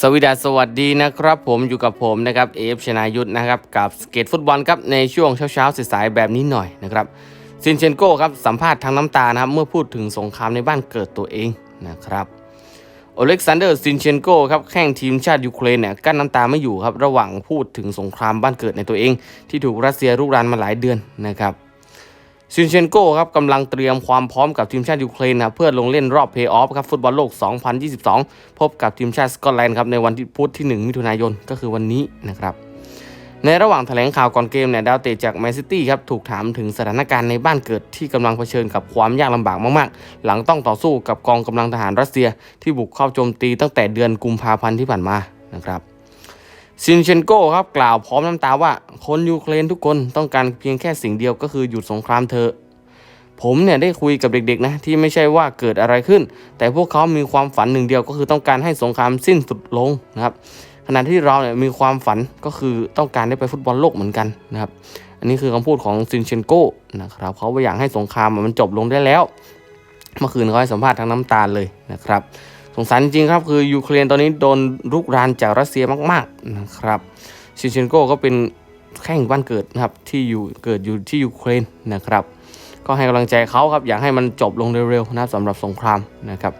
สวีดัสวัสดีนะครับผมอยู่กับผมนะครับเอฟชนายุทธนะครับกับสเกตฟุตบอลครับในช่วงเช้าๆสายๆแบบนี้หน่อยนะครับซินเชนโก้ครับสัมภาษณ์ทางน้ำตานะครับเมื่อพูดถึงสงครามในบ้านเกิดตัวเองนะครับโอเล็กซานเดอร์ซินเชนโก้ครับแข่งทีมชาติยูเครนเนี่ยกั้นน้ำตาไม่อยู่ครับระหว่างพูดถึงสงครามบ้านเกิดในตัวเอง ที่ถูกรัสเซียรุกรานมาหลายเดือนนะครับ ซินเชนโก้ครับกำลังเตรียมความพร้อมกับทีมชาติยูเครนนะเพื่อลงเล่นรอบเพย์ออฟครับฟุตบอลโลก 2022 พบกับทีมชาติสกอตแลนด์ครับในวันที่พุธที่ 1 มิถุนายนก็คือวันนี้นะครับในระหว่างแถลงข่าวก่อนเกมเนี่ยดาวเตะจากแมนซิตี้ครับถูกถามถึงสถานการณ์ในบ้านเกิดที่กำลังเผชิญกับความยากลำบากมากๆ หลังต้องต่อสู้กับกองกำลังทหารรัสเซีย ที่บุกเข้าโจมตีตั้งแต่เดือนกุมภาพันธ์ที่ผ่านมานะครับ ซินเชนโก้ครับกล่าวพร้อมน้ำตาว่า คนยูเครนทุกคนต้องการเพียงแค่สิ่งเดียวก็คือหยุดสงครามเถอะผมเนี่ยได้คุยกับเด็กๆนะที่ไม่ใช่ว่าเกิดอะไรขึ้น แต่พวกเขามีความฝันหนึ่งเดียวก็คือต้องการให้สงครามสิ้นสุดลงนะครับขณะที่เราเนี่ยมีความฝันก็คือต้องการได้ไปฟุตบอลโลกเหมือนกันนะครับ อันนี้คือคำพูดของซินเชนโก้นะครับเขาอยากให้สงครามมันจบลงได้แล้ว เมื่อคืนเขาให้สัมภาษณ์ทางน้ำตาเลยนะครับ สงสารจริงครับคือยูเครนตอนนี้โดนรุกรานจากรัสเซียมากๆนะครับซินเชนโกก็เป็นแข้งบ้านเกิดนะครับที่อยู่เกิดอยู่ที่ยูเครนนะครับ ก็ให้กำลังใจเขาครับอยากให้มันจบลงเร็วๆนะสำหรับสงครามนะครับ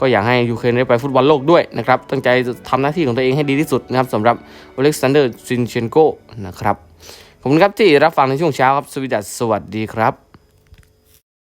ก็อยากให้ยูเครนได้ไปฟุตบอลโลกด้วยนะครับตั้งใจจะทำหน้าที่ของตัวเองให้ดีที่สุดนะครับสำหรับอเล็กซานเดอร์ซินเชนโกนะครับขอบคุณครับที่รับฟังในช่วงเช้าครับสวัสดีครับ